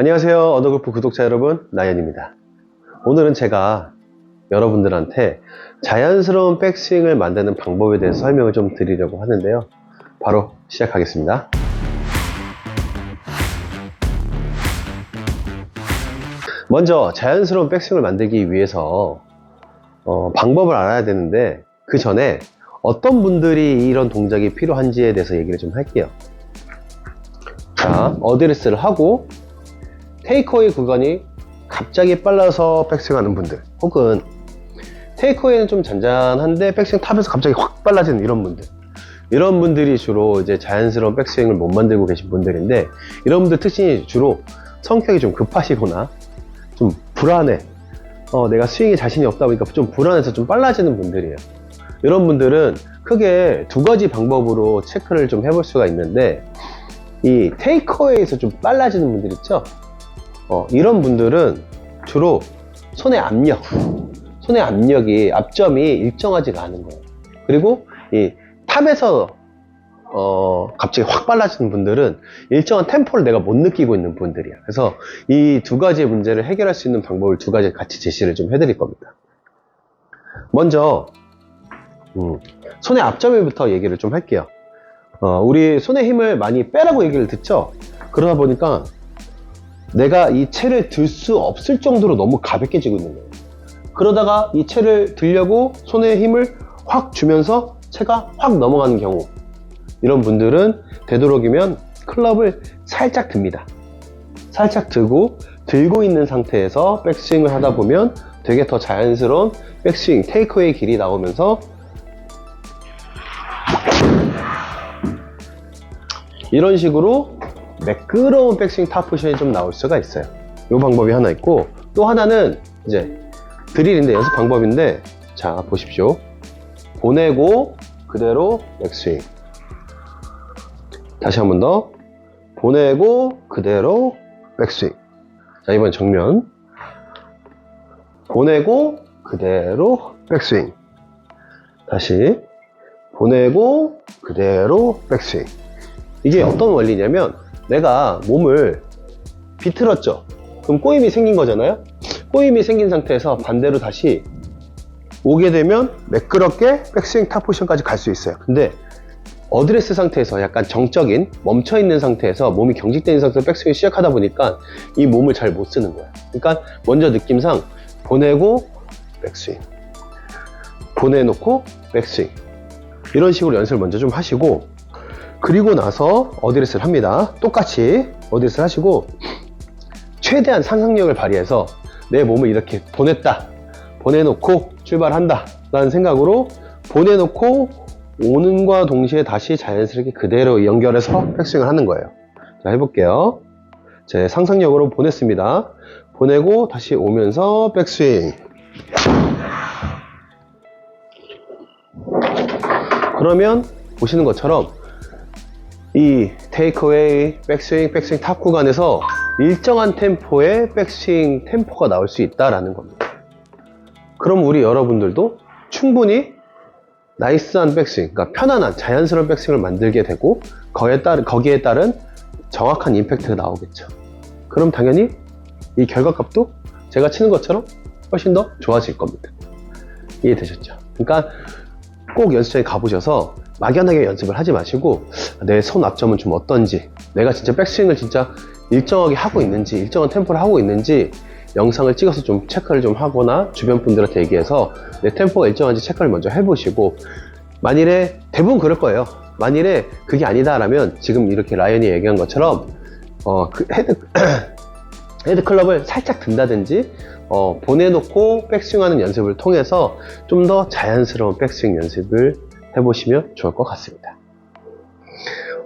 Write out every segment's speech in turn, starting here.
안녕하세요. 언더골프 구독자 여러분, 나연입니다. 오늘은 제가 여러분들한테 자연스러운 백스윙을 만드는 방법에 대해서 설명을 좀 드리려고 하는데요. 바로 시작하겠습니다. 먼저 자연스러운 백스윙을 만들기 위해서 어, 방법을 알아야 되는데 그 전에 어떤 분들이 이런 동작이 필요한지에 대해서 얘기를 좀 할게요. 자, 어드레스를 하고 테이크어웨이 구간이 갑자기 빨라서 백스윙하는 분들 혹은 테이크어웨이는 좀 잔잔한데 백스윙 탑에서 갑자기 확 빨라지는 이런 분들. 이런 분들이 주로 이제 자연스러운 백스윙을 못 만들고 계신 분들인데 이런 분들 특징이 주로 성격이 좀 급하시거나 좀 불안해. 어, 내가 스윙에 자신이 없다 보니까 좀 불안해서 좀 빨라지는 분들이에요. 이런 분들은 크게 두 가지 방법으로 체크를 좀 해볼 수가 있는데 이 테이크어웨이에서 좀 빨라지는 분들 있죠 어, 이런 분들은 주로 손의 압력, 손의 압력이, 압점이 일정하지가 않은 거예요. 그리고 이 탑에서 어, 갑자기 확 빨라지는 분들은 일정한 템포를 내가 못 느끼고 있는 분들이야. 그래서 이 두 가지의 문제를 해결할 수 있는 방법을 두 가지 같이 제시를 좀 해드릴 겁니다. 먼저, 음, 손의 압점부터 얘기를 좀 할게요. 어, 우리 손의 힘을 많이 빼라고 얘기를 듣죠? 그러다 보니까 내가 이 채를 들 수 없을 정도로 너무 가볍게 지고 있는 거예요. 그러다가 이 채를 들려고 손에 힘을 확 주면서 채가 확 넘어가는 경우 이런 분들은 되도록이면 클럽을 살짝 듭니다. 살짝 들고 들고 있는 상태에서 백스윙을 하다 보면 되게 더 자연스러운 백스윙 테이크웨이 길이 나오면서 이런 식으로 매끄러운 백스윙 탑 포션이 좀 나올 수가 있어요. 이 방법이 하나 있고 또 하나는 이제 드릴인데 연습 방법인데 자 보십시오. 보내고 그대로 백스윙. 다시 한 번 더 보내고 그대로 백스윙. 자 이번 정면 보내고 그대로 백스윙. 다시 보내고 그대로 백스윙. 이게 어떤 원리냐면 내가 몸을 비틀었죠. 그럼 꼬임이 생긴 거잖아요. 꼬임이 생긴 상태에서 반대로 다시 오게 되면 매끄럽게 백스윙 탑 포션까지 갈 수 있어요. 근데 어드레스 상태에서 약간 정적인 멈춰 있는 상태에서 몸이 경직된 상태에서 백스윙 시작하다 보니까 이 몸을 잘 못 쓰는 거야. 그러니까 먼저 느낌상 보내고 백스윙 보내놓고 백스윙 이런 식으로 연습을 먼저 좀 하시고 그리고 나서 어드레스를 합니다. 똑같이 어드레스를 하시고 최대한 상상력을 발휘해서 내 몸을 이렇게 보냈다. 보내놓고 출발한다. 라는 생각으로 보내놓고 오는과 동시에 다시 자연스럽게 그대로 연결해서 백스윙을 하는 거예요. 자, 해볼게요. 제 상상력으로 보냈습니다. 보내고 다시 오면서 백스윙. 그러면 보시는 것처럼 이 테이크웨이, 백스윙, 백스윙 탑 구간에서 일정한 템포의 백스윙 템포가 나올 수 있다라는 겁니다. 그럼 우리 여러분들도 충분히 나이스한 백스윙, 그러니까 편안한 자연스러운 백스윙을 만들게 되고 거기에 따른, 거기에 따른 정확한 임팩트가 나오겠죠. 그럼 당연히 이 결과값도 제가 치는 것처럼 훨씬 더 좋아질 겁니다. 이해되셨죠? 그러니까 꼭 연습장에 가보셔서 막연하게 연습을 하지 마시고 내 손 앞점은 좀 어떤지 내가 진짜 백스윙을 진짜 일정하게 하고 있는지 일정한 템포를 하고 있는지 영상을 찍어서 좀 체크를 좀 하거나 주변 분들한테 얘기해서 내 템포가 일정한지 체크를 먼저 해보시고 만일에 대부분 그럴 거예요. 만일에 그게 아니다라면 지금 이렇게 라이언이 얘기한 것처럼 어, 그 헤드 헤드 클럽을 살짝 든다든지 어, 보내놓고 백스윙하는 연습을 통해서 좀 더 자연스러운 백스윙 연습을 해보시면 좋을 것 같습니다.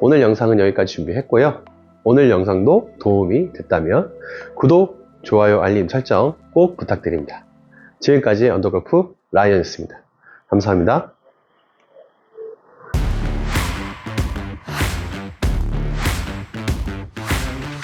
오늘 영상은 여기까지 준비했고요. 오늘 영상도 도움이 됐다면 구독, 좋아요, 알림 설정 꼭 부탁드립니다. 지금까지 언더골프 라이언이었습니다. 감사합니다.